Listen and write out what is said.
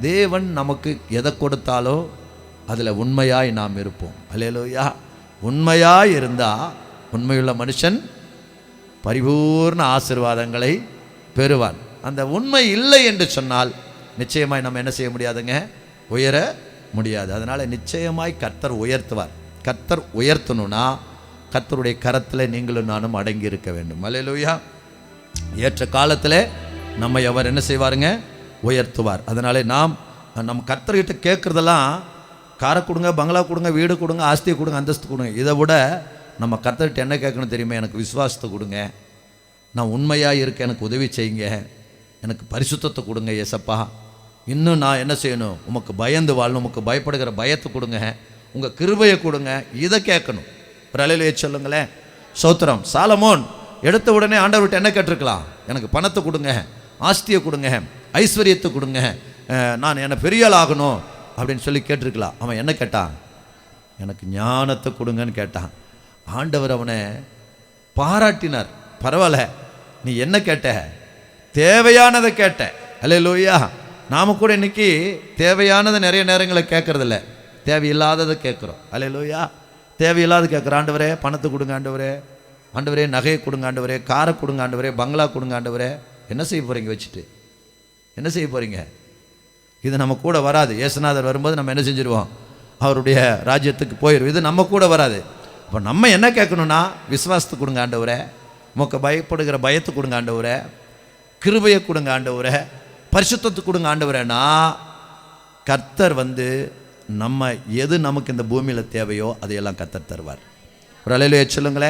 தேவன் நமக்கு எதை கொடுத்தாலோ அதில் உண்மையாய் நாம் இருப்போம். அலையலோயா உண்மையாய் இருந்தால் உண்மையுள்ள மனுஷன் பரிபூர்ண ஆசீர்வாதங்களை பெறுவான். அந்த உண்மை இல்லை என்று சொன்னால் நிச்சயமாய் நம்ம என்ன செய்ய முடியாதுங்க? உயர முடியாது. அதனால் நிச்சயமாய் கர்த்தர் உயர்த்துவார். கர்த்தர் உயர்த்தணும்னா கர்த்தருடைய கரத்தில் நீங்களும் நானும் அடங்கி இருக்க வேண்டும். அலையலோயா ஏற்ற காலத்தில் நம்ம எவர் என்ன செய்வாருங்க? உயர்த்துவார். அதனாலே நாம் நம்ம கர்த்தர்கிட்ட கேட்குறதெல்லாம் காரை கொடுங்க பங்களா கொடுங்க வீடு கொடுங்க ஆஸ்தியை கொடுங்க அந்தஸ்து கொடுங்க. இதை விட நம்ம கர்த்தர்கிட்ட என்ன கேட்கணும் தெரியுமா? எனக்கு விசுவாசத்தை கொடுங்க. நான் உண்மையாக இருக்க எனக்கு உதவி செய்யுங்க. எனக்கு பரிசுத்தத்தை கொடுங்க ஏசப்பா. இன்னும் நான் என்ன செய்யணும்? உமக்கு பயந்து வாழணும் உமக்கு பயப்படுகிற பயத்தை கொடுங்க. உங்கள் கிருபையை கொடுங்க. இதை கேட்கணும். ஒரு சொல்லுங்களேன். சோத்திரம் சாலமோன் எடுத்த உடனே ஆண்டவர்கிட்ட என்ன கேட்டிருக்கலாம்? எனக்கு பணத்தை கொடுங்க. ஆஸ்தியை கொடுங்க ஐஸ்வர்யத்தை கொடுங்க நான் என்னை பெரிய ஆள் ஆகணும் அப்படின்னு சொல்லி கேட்டிருக்கலாம். அவன் என்ன கேட்டான்? எனக்கு ஞானத்தை கொடுங்கன்னு கேட்டான். ஆண்டவர் அவனை பாராட்டினார். பரவாயில்ல நீ என்ன கேட்ட? தேவையானதை கேட்ட. அல்ல லோய்யா நாம கூட இன்னைக்கு தேவையானதை நிறைய நேரங்களில் கேட்கறதில்ல. தேவையில்லாததை கேட்குறோம். அல்ல லோய்யா தேவையில்லாத கேட்குற ஆண்டவரே பணத்தை கொடுங்க ஆண்டவரே. ஆண்டவரே நகையை கொடுங்க ஆண்டவரே காரை கொடுங்க ஆண்டவரே பங்களா கொடுங்க ஆண்டவரே. என்ன செய்ய போகிறீங்க வச்சுட்டு? என்ன செய்ய போகிறீங்க இது நம்ம கூட வராது. ஏசுநாதர் வரும்போது நம்ம என்ன செஞ்சுருவோம்? அவருடைய ராஜ்யத்துக்கு போயிடும் இது நம்ம கூட வராது. இப்போ நம்ம என்ன கேட்கணும்னா விசுவாசத்தை கொடுங்க ஆண்டவரே. உமக்கு பயப்படுகிற பயத்தை கொடுங்க ஆண்டவரே. கிருபையை கொடுங்க ஆண்டவரே. பரிசுத்தத்தை கொடுங்க ஆண்டவரேனா கர்த்தர் வந்து நம்ம எது நமக்கு இந்த பூமியில் தேவையோ அதையெல்லாம் கர்த்தர் தருவார். ஒரு அலையிலேயே சொல்லுங்களேன்.